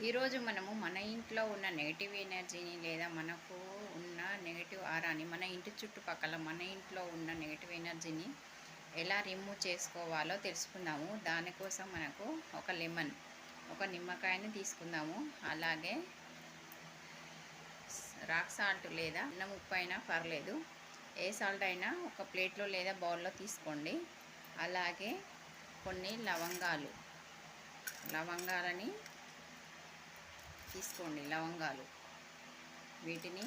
ఈరోజు మనము మన ఇంట్లో ఉన్న నెగిటివ్ ఎనర్జీని లేదా మనకు ఉన్న నెగిటివ్ ఆరాని మన ఇంటి చుట్టుపక్కల మన ఇంట్లో ఉన్న నెగిటివ్ ఎనర్జీని ఎలా రిమూవ్ చేసుకోవాలో తెలుసుకుందాము. దానికోసం మనకు ఒక లెమన్ ఒక నిమ్మకాయని తీసుకుందాము. అలాగే రాక్ సాల్ట్ లేదా అన్నం ఉప్పు అయినా పర్లేదు. ఏ సాల్ట్ అయినా ఒక ప్లేట్లో లేదా బౌల్లో తీసుకోండి. అలాగే కొన్ని లవంగాలు లవంగాలని తీసుకోండి లవంగాలు. వీటిని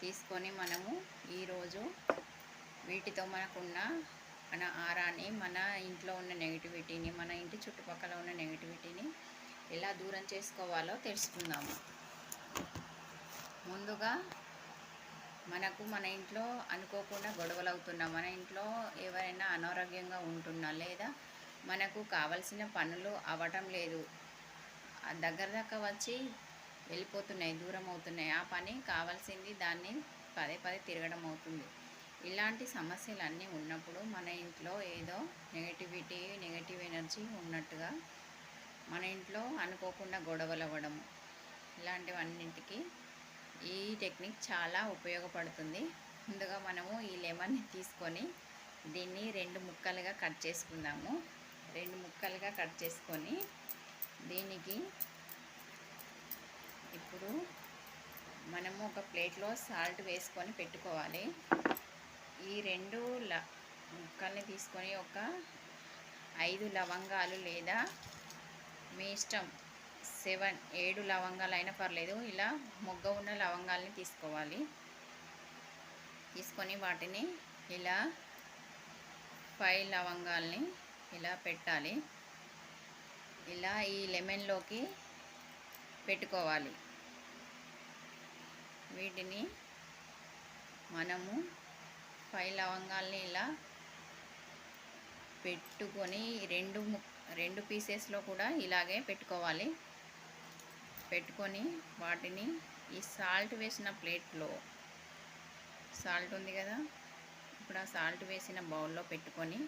తీసుకొని మనము ఈరోజు వీటితో మనకున్న మన ఆరాన్ని మన ఇంట్లో ఉన్న నెగిటివిటీని మన ఇంటి చుట్టుపక్కల ఉన్న నెగిటివిటీని ఎలా దూరం చేసుకోవాలో తెలుసుకుందాము. ముందుగా మనకు మన ఇంట్లో అనుకోకుండా గొడవలు అవుతున్నా మన ఇంట్లో ఎవరైనా అనారోగ్యంగా ఉంటున్నా లేదా మనకు కావలసిన పనులు అవ్వటం లేదు దగ్గర దాకా వచ్చి వెళ్ళిపోతున్నాయి దూరం అవుతున్నాయి. ఆ పని కావాల్సింది దాన్ని పదే పదే తిరగడం అవుతుంది. ఇలాంటి సమస్యలు అన్నీ ఉన్నప్పుడు మన ఇంట్లో ఏదో నెగటివిటీ నెగటివ్ ఎనర్జీ ఉన్నట్టుగా మన ఇంట్లో అనుకోకుండా గొడవలు అవ్వడం ఇలాంటివన్నింటికి ఈ టెక్నిక్ చాలా ఉపయోగపడుతుంది. ముందుగా మనము ఈ లెమన్ని తీసుకొని దీన్ని రెండు ముక్కలుగా కట్ చేసుకుందాము. రెండు ముక్కలుగా కట్ చేసుకొని దీనికి ఇప్పుడు మనము ఒక ప్లేట్లో సాల్ట్ వేసుకొని పెట్టుకోవాలి. ఈ రెండు ల ముక్కల్ని తీసుకొని ఒక ఐదు లవంగాలు లేదా మీ ఇష్టం సెవెన్ ఏడు లవంగాలు అయినా పర్లేదు ఇలా మొగ్గ ఉన్న లవంగాల్ని తీసుకోవాలి. తీసుకొని వాటిని ఇలా ఫైవ్ లవంగాల్ని ఇలా పెట్టాలి. ఇలా ఈ లెమన్లోకి పెట్టుకోవాలి. వీటిని మనము పై లవంగాల్ని ఇలా పెట్టుకొని రెండు ము రెండు పీసెస్లో కూడా ఇలాగే పెట్టుకోవాలి. పెట్టుకొని వాటిని ఈ సాల్ట్ వేసిన ప్లేట్లో సాల్ట్ ఉంది కదా ఇప్పుడు ఆ సాల్ట్ వేసిన బౌల్లో పెట్టుకొని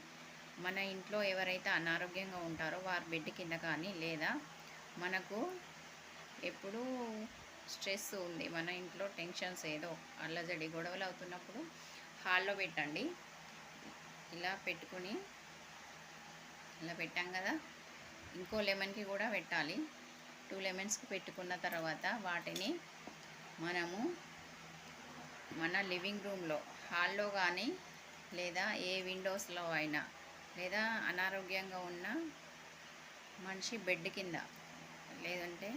మన ఇంట్లో ఎవరైతే అనారోగ్యంగా ఉంటారో వారి బెడ్ కింద కానీ లేదా మనకు ఎప్పుడూ స్ట్రెస్ ఉంది మన ఇంట్లో టెన్షన్స్ ఏదో అల్లజడి గొడవలు అవుతున్నప్పుడు హాల్లో పెట్టండి. ఇలా పెట్టుకుని ఇలా పెట్టాం కదా. ఇంకో లెమన్కి కూడా పెట్టాలి. టూ లెమన్స్కి పెట్టుకున్న తర్వాత వాటిని మనము మన లివింగ్ రూమ్లో హాల్లో కానీ లేదా ఏ విండోస్లో అయినా లేదా అనారోగ్యంగా ఉన్న మనిషి బెడ్ కింద లేదంటే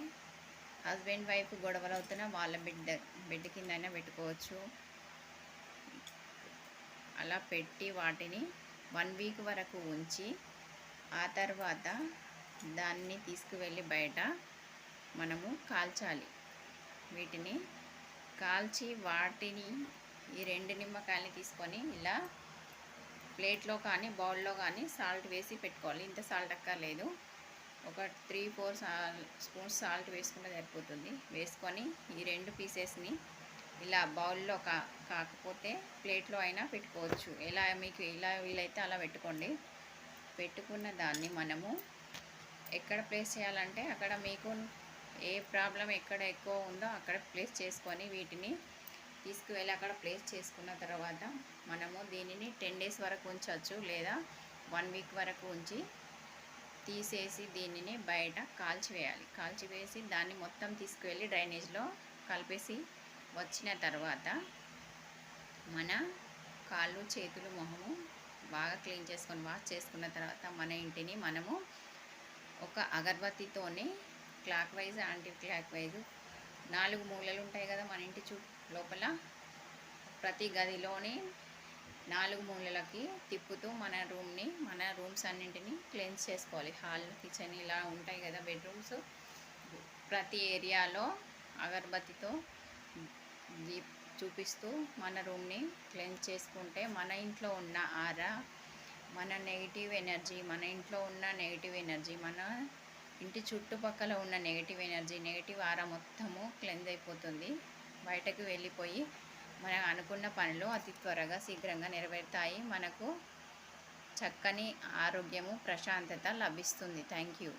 హస్బెండ్ వైఫ్ గొడవలు అవుతున్నా వాళ్ళ బెడ్ బెడ్ కింద అయినా పెట్టుకోవచ్చు. అలా పెట్టి వాటిని వన్ వీక్ వరకు ఉంచి ఆ తర్వాత దాన్ని తీసుకువెళ్ళి బయట మనము కాల్చాలి. వీటిని కాల్చి వాటిని ఈ రెండు నిమ్మకాయలు తీసుకొని ఇలా ప్లేట్లో కానీ బౌల్లో కానీ సాల్ట్ వేసి పెట్టుకోవాలి. ఇంత సాల్ట్ అక్కర్లేదు. ఒక త్రీ ఫోర్ స్పూన్స్ సాల్ట్ వేసుకుంటే సరిపోతుంది. వేసుకొని ఈ రెండు పీసెస్ని ఇలా బౌల్లో కా కాకపోతే ప్లేట్లో అయినా పెట్టుకోవచ్చు. ఎలా మీకు ఇలా వీలైతే అలా పెట్టుకోండి. పెట్టుకున్న దాన్ని మనము ఎక్కడ ప్లేస్ చేయాలంటే అక్కడ మీకు ఏ ప్రాబ్లం ఎక్కడ ఎక్కువ ఉందో అక్కడ ప్లేస్ చేసుకొని వీటిని తీసుకువెళ్ళి అక్కడ ప్లేస్ చేసుకున్న తర్వాత మనము దీనిని టెన్ డేస్ వరకు ఉంచవచ్చు లేదా వన్ వీక్ వరకు ఉంచి తీసేసి దీనిని బయట కాల్చివేయాలి. కాల్చివేసి దాన్ని మొత్తం తీసుకువెళ్ళి డ్రైనేజ్లో కలిపేసి వచ్చిన తర్వాత మన కాళ్ళు చేతులు మొహము బాగా క్లీన్ చేసుకొని వాష్ చేసుకున్న తర్వాత మన ఇంటిని మనము ఒక అగరబత్తితోనే clockwise anticlockwise నాలుగు మూలలు ఉంటాయి కదా మన ఇంటి చూ లోపల ప్రతి గదిలోని నాలుగు మూలలకి తిప్పుతూ మన రూమ్ని మన రూమ్స్ అన్నింటినీ క్లెన్స్ చేసుకోవాలి. హాల్ కిచెన్ ఇలా ఉంటాయి కదా బెడ్రూమ్స్. ప్రతి ఏరియాలో అగరబత్తితో చూపిస్తూ మన రూమ్ని క్లెన్స్ చేసుకుంటే మన ఇంట్లో ఉన్న ఆరా మన నెగిటివ్ ఎనర్జీ మన ఇంట్లో ఉన్న నెగిటివ్ ఎనర్జీ మన ఇంటి చుట్టుపక్కల ఉన్న నెగిటివ్ ఎనర్జీ నెగిటివ్ ఆరా మొత్తము క్లెన్స్ అయిపోతుంది. బయటకు వెళ్ళిపోయి మనం అనుకున్న పనులు అతి త్వరగా శీఘ్రంగా నెరవేరుతాయి. మనకు చక్కని ఆరోగ్యము ప్రశాంతత లభిస్తుంది. Thank you.